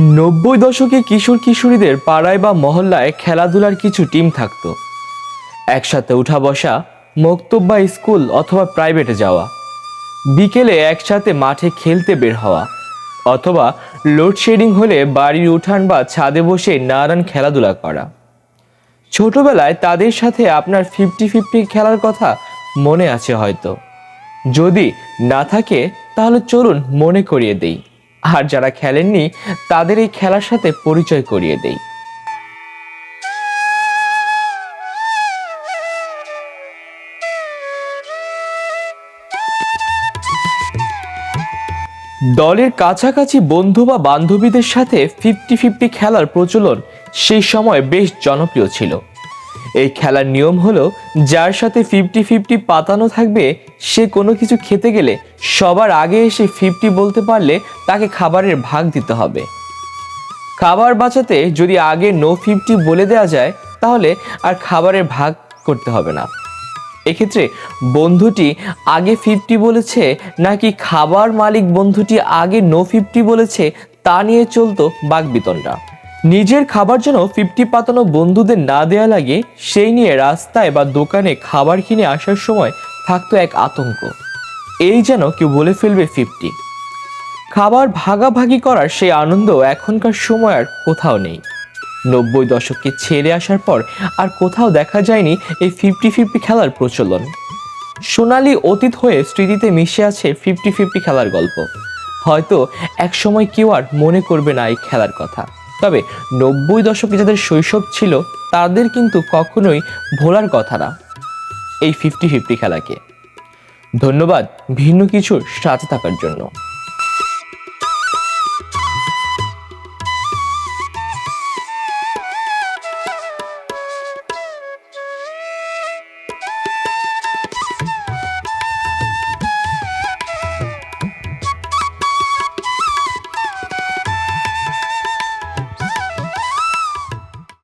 নব্বই দশকে কিশোর কিশোরীদের পাড়ায় বা মহল্লায় খেলাধুলার কিছু টিম থাকতো। একসাথে উঠা বসা মক্তব বা স্কুল অথবা প্রাইভেটে যাওয়া। বিকেলে একসাথে মাঠে খেলতে বের হওয়া। অথবা লোডশেডিং হলে বাড়ির উঠান বা ছাদে বসে নানান খেলাধুলা করা। ছোটবেলায় তাদের সাথে আপনার ফিফটি ফিফটি খেলার কথা মনে আছে হয়তো। যদি না থাকে, তাহলে চলুন মনে করিয়ে দেই। আর যারা খেলেননি, তাদের এই খেলার সাথে পরিচয় করিয়ে দেই। দলের কাছাকাছি বন্ধু বা বান্ধবীদের সাথে ফিফটি ফিফটি খেলার প্রচলন সেই সময় বেশ জনপ্রিয় ছিল। এই খেলার নিয়ম হলো, যার সাথে ফিফটি ফিফটি পাতানো থাকবে, সে কোনো কিছু খেতে গেলে সবার আগে এসে ফিফটি বলতে পারলে তাকে খাবারের ভাগ দিতে হবে। খাবার বাঁচাতে যদি আগে নো ফিফটি বলে দেওয়া যায়, তাহলে আর খাবারের ভাগ করতে হবে না। এক্ষেত্রে বন্ধুটি আগে ফিফটি বলেছে, নাকি খাবার মালিক বন্ধুটি আগে নো ফিফটি বলেছে, তা নিয়ে চলতো বাগবিতণ্ডা। নিজের খাবার যেন ফিফটি পাতানো বন্ধুদের না দেয়া লাগে সেই নিয়ে রাস্তায় বা দোকানে খাবার কিনে আসার সময় থাকতো এক আতঙ্ক। এই যেন কেউ বলে ফেলবে ফিফটি। খাবার ভাগাভাগি করার সেই আনন্দ এখনকার সময় আর কোথাও নেই। নব্বই দশককে ছেড়ে আসার পর আর কোথাও দেখা যায়নি এই ফিফটি ফিফটি খেলার প্রচলন। সোনালি অতীত হয়ে স্মৃতিতে মিশে আছে ফিফটি ফিফটি খেলার গল্প। হয়তো এক সময় কেউ আর মনে করবে না এই খেলার কথা। তবে নব্বই দশকে যাদের শৈশব ছিল, তাদের কিন্তু কখনোই ভোলার কথা না। এই ফিফটি ফিফটি খেলাকে। ধন্যবাদ ভিন্ন কিছুর সাথে থাকার জন্য।